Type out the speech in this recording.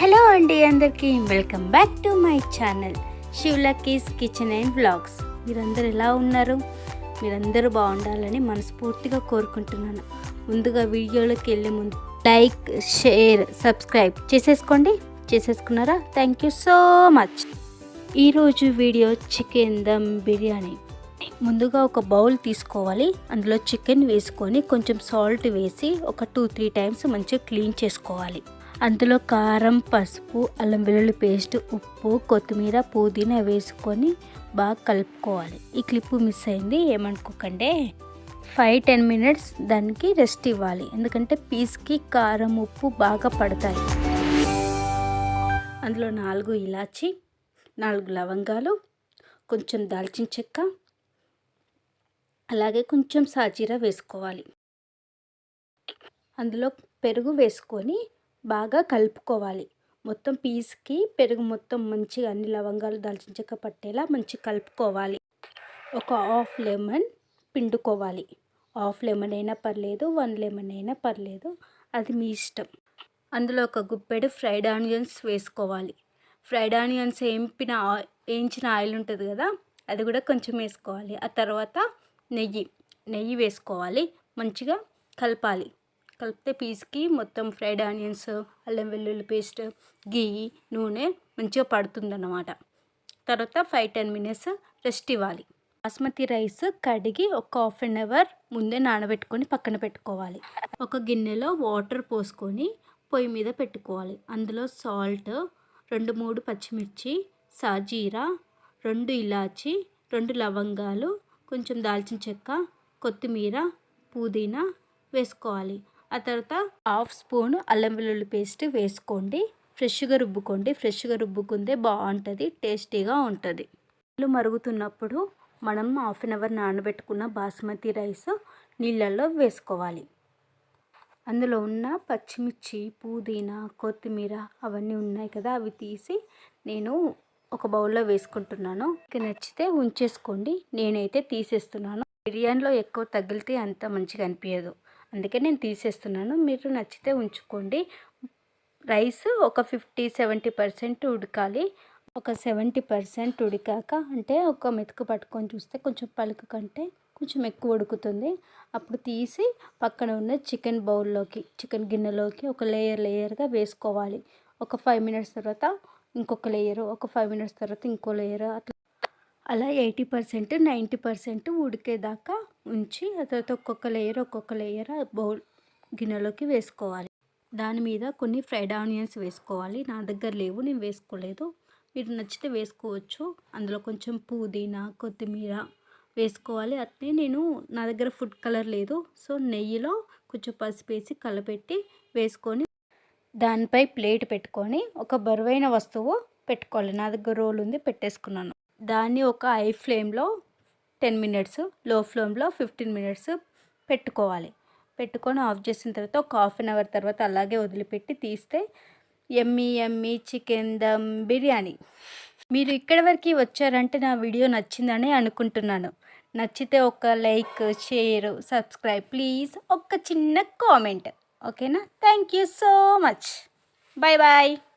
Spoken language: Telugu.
హలో అండి అందరికీ welcome back to my channel శివలక్కీస్ kitchen and vlogs. మీరందరూ ఎలా ఉన్నారు? మీరందరూ బాగుండాలని మనస్ఫూర్తిగా కోరుకుంటున్నాను. ముందుగా వీడియోలోకి వెళ్ళే ముందు లైక్ షేర్ సబ్స్క్రైబ్ చేసేసుకోండి. చేసేసుకున్నారా? Thank you so much. ఈరోజు వీడియో చికెన్ దమ్ బిర్యానీ. ముందుగా ఒక బౌల్ తీసుకోవాలి. అందులో చికెన్ వేసుకొని కొంచెం సాల్ట్ వేసి ఒక టూ త్రీ టైమ్స్ మంచిగా క్లీన్ చేసుకోవాలి. అందులో కారం పసుపు అల్లం వెల్లుల్లి పేస్ట్ ఉప్పు కొత్తిమీర పుదీనా వేసుకొని బాగా కలుపుకోవాలి. ఈ క్లిప్పు మిస్ అయింది ఏమనుకోకండి. ఫైవ్ టెన్ మినిట్స్ దానికి రెస్ట్ ఇవ్వాలి. ఎందుకంటే పీస్కి కారం ఉప్పు బాగా పడతాయి. అందులో నాలుగు ఇలాచి నాలుగు లవంగాలు కొంచెం దాల్చిన చెక్క అలాగే కొంచెం సాజీరా వేసుకోవాలి. అందులో పెరుగు వేసుకొని బాగా కలుపుకోవాలి. మొత్తం పీస్కి పెరుగు మొత్తం మంచిగా అన్ని లవంగాలు దాల్చిన చెక్క పట్టేలా మంచి కలుపుకోవాలి. ఒక హాఫ్ లెమన్ పిండుకోవాలి. హాఫ్ లెమన్ అయినా పర్లేదు వన్ లెమన్ అయినా పర్లేదు అది మీ ఇష్టం. అందులో ఒక గుప్పెడు ఫ్రైడ్ ఆనియన్స్ వేసుకోవాలి. ఫ్రైడ్ ఆనియన్స్ వేంపిన వేయించిన ఆయిల్ ఉంటుంది కదా అది కూడా కొంచెం వేసుకోవాలి. ఆ తర్వాత నెయ్యి నెయ్యి వేసుకోవాలి. మంచిగా కలపాలి. కలిపితే పీస్కి మొత్తం ఫ్రైడ్ ఆనియన్స్ అల్లం వెల్లుల్లి పేస్ట్ గీ నూనె మంచిగా పడుతుందన్నమాట. తర్వాత ఫైవ్ టెన్ మినిట్స్ రెస్ట్ ఇవ్వాలి. బాస్మతి రైస్ కడిగి ఒక హాఫ్ అన్ అవర్ ముందే నానబెట్టుకొని పక్కన పెట్టుకోవాలి. ఒక గిన్నెలో వాటర్ పోసుకొని పొయ్యి మీద పెట్టుకోవాలి. అందులో సాల్ట్ రెండు మూడు పచ్చిమిర్చి సాజీరా రెండు ఇలాచి రెండు లవంగాలు కొంచెం దాల్చిన చెక్క కొత్తిమీర పుదీనా వేసుకోవాలి. ఆ తర్వాత హాఫ్ స్పూన్ అల్లం వెల్లుల్లి పేస్ట్ వేసుకోండి. ఫ్రెష్గా రుబ్బుకోండి. ఫ్రెష్గా రుబ్బుకుంటే బాగుంటుంది టేస్టీగా ఉంటుంది. నీళ్ళు మరుగుతున్నప్పుడు మనం హాఫ్ అన్ అవర్ నానబెట్టుకున్న బాస్మతి రైస్ నీళ్ళల్లో వేసుకోవాలి. అందులో ఉన్న పచ్చిమిర్చి పుదీనా కొత్తిమీర అవన్నీ ఉన్నాయి కదా అవి తీసి నేను ఒక బౌల్లో వేసుకుంటున్నాను. ఇక నచ్చితే ఉంచేసుకోండి. నేనైతే తీసేస్తున్నాను. బిర్యానీలో ఎక్కువ తగిలితే అంత మంచిగా అనిపించదు అందుకే నేను తీసేస్తున్నాను. మీరు నచ్చితే ఉంచుకోండి. రైస్ ఒక ఫిఫ్టీ సెవెంటీ పర్సెంట్ ఉడకాలి. ఒక సెవెంటీ పర్సెంట్ ఉడికాక అంటే ఒక మెతుకు పట్టుకొని చూస్తే కొంచెం పలుకు కంటే కొంచెం ఎక్కువ ఉడుకుతుంది. అప్పుడు తీసి పక్కన ఉన్న చికెన్ బౌల్లోకి చికెన్ గిన్నెలోకి ఒక లేయర్ లేయర్గా వేసుకోవాలి. ఒక ఫైవ్ మినిట్స్ తర్వాత ఇంకొక లేయర్ ఒక ఫైవ్ మినిట్స్ తర్వాత ఇంకో లేయర్ అట్లా అలా ఎయిటీ పర్సెంట్ నైంటీ పర్సెంట్ ఉడికేదాకా ఉంచి ఆ తర్వాత ఒక్కొక్క లేయర్ ఒక్కొక్క లేయర్ బౌల్ గిన్నెలోకి వేసుకోవాలి. దాని మీద కొన్ని ఫ్రైడ్ ఆనియన్స్ వేసుకోవాలి. నా దగ్గర లేవు నేను వేసుకోలేదు. మీరు నచ్చితే వేసుకోవచ్చు. అందులో కొంచెం పుదీనా కొత్తిమీర వేసుకోవాలి. అట్లే నేను నా దగ్గర ఫుడ్ కలర్ లేదు. సో నెయ్యిలో కొంచెం పసుపు వేసి కలపెట్టి వేసుకొని దానిపై ప్లేట్ పెట్టుకొని ఒక బరువైన వస్తువు పెట్టుకోవాలి. నా దగ్గర రోల్ ఉంది పెట్టేసుకున్నాను. దాన్ని ఒక హై ఫ్లేమ్లో టెన్ మినిట్స్లో ఫ్లేమ్లో ఫిఫ్టీన్ మినిట్స్ పెట్టుకోవాలి. పెట్టుకొని ఆఫ్ చేసిన తర్వాత ఒక హాఫ్ అన్ అవర్ తర్వాత అలాగే వదిలిపెట్టి తీస్తే ఎమ్మీ ఎమ్మీ చికెన్ దమ్ బిర్యానీ. మీరు ఇక్కడి వరకు వచ్చారంటే నా వీడియో నచ్చిందని అనుకుంటున్నాను. నచ్చితే ఒక లైక్ షేర్ సబ్స్క్రైబ్ ప్లీజ్. ఒక చిన్న కామెంట్. ఓకేనా? Thank you so much. Bye bye